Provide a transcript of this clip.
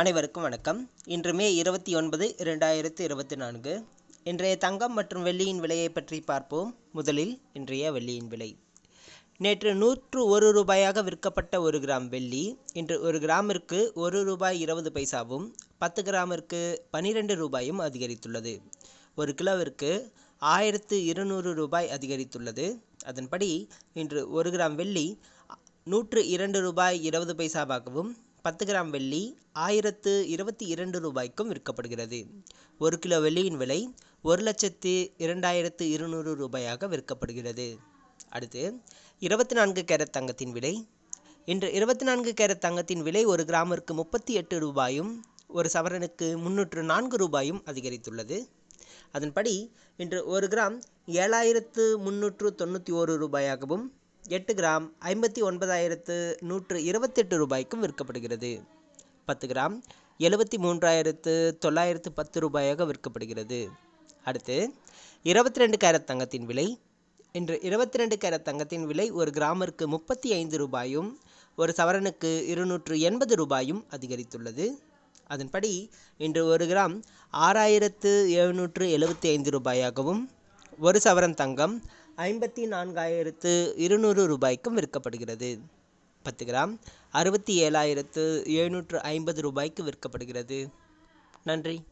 அனைவருக்கும் வணக்கம். இன்று மே இருபத்தி ஒன்பது இரண்டாயிரத்து இருபத்தி நான்கு. இன்றைய தங்கம் மற்றும் வெள்ளியின் விலையை பற்றி பார்ப்போம். முதலில் இன்றைய வெள்ளியின் விலை. நேற்று நூற்று ஒரு ரூபாயாக விற்கப்பட்ட ஒரு கிராம் வெள்ளி இன்று ஒரு கிராமிற்கு ஒரு ரூபாய் இருபது பைசாவும் பத்து கிராமிற்கு பனிரெண்டு ரூபாயும் அதிகரித்துள்ளது. ஒரு கிலோவிற்கு ஆயிரத்து இருநூறு ரூபாய் அதிகரித்துள்ளது. அதன்படி இன்று ஒரு கிராம் வெள்ளி நூற்று இரண்டு ரூபாய் இருபது பைசாவாகவும் பத்து கிராம் வெள்ளி ஆயிரத்து இருபத்தி இரண்டு ரூபாய்க்கும் விற்கப்படுகிறது. ஒரு கிலோ வெள்ளியின் விலை ஒரு லட்சத்து இரண்டாயிரத்து இருநூறு ரூபாயாக விற்கப்படுகிறது. அடுத்து இருபத்தி நான்கு கேரட் தங்கத்தின் விலை. இன்று இருபத்தி நான்கு கேரட் தங்கத்தின் விலை ஒரு கிராமிற்கு முப்பத்தி எட்டு ரூபாயும் ஒரு சவரனுக்கு முன்னூற்று நான்கு ரூபாயும் அதிகரித்துள்ளது. அதன்படி இன்று ஒரு கிராம் ஏழாயிரத்து முன்னூற்று தொண்ணூற்றி ஓரு ரூபாயாகவும் எட்டு கிராம் ஐம்பத்தி ஒன்பதாயிரத்து நூற்று இருபத்தெட்டு ரூபாய்க்கும் விற்கப்படுகிறது. பத்து கிராம் எழுபத்தி மூன்றாயிரத்து தொள்ளாயிரத்து பத்து ரூபாயாக விற்கப்படுகிறது. அடுத்து இருபத்தி ரெண்டு கேரட் தங்கத்தின் விலை. இன்று இருபத்தி ரெண்டு கேரட் தங்கத்தின் விலை ஒரு கிராமிற்கு முப்பத்தி ஐந்து ரூபாயும் ஒரு சவரனுக்கு இருநூற்று எண்பது ரூபாயும் அதிகரித்துள்ளது. அதன்படி இன்று ஒரு கிராம் ஆறாயிரத்து எழுநூற்று எழுபத்தி ஐந்து ரூபாயாகவும் ஒரு சவரன் தங்கம் ஐம்பத்தி நான்காயிரத்து இருநூறு ரூபாய்க்கும் விற்கப்படுகிறது. பத்து கிராம் அறுபத்தி ஏழாயிரத்து எழுநூற்று ஐம்பது ரூபாய்க்கு விற்கப்படுகிறது. நன்றி.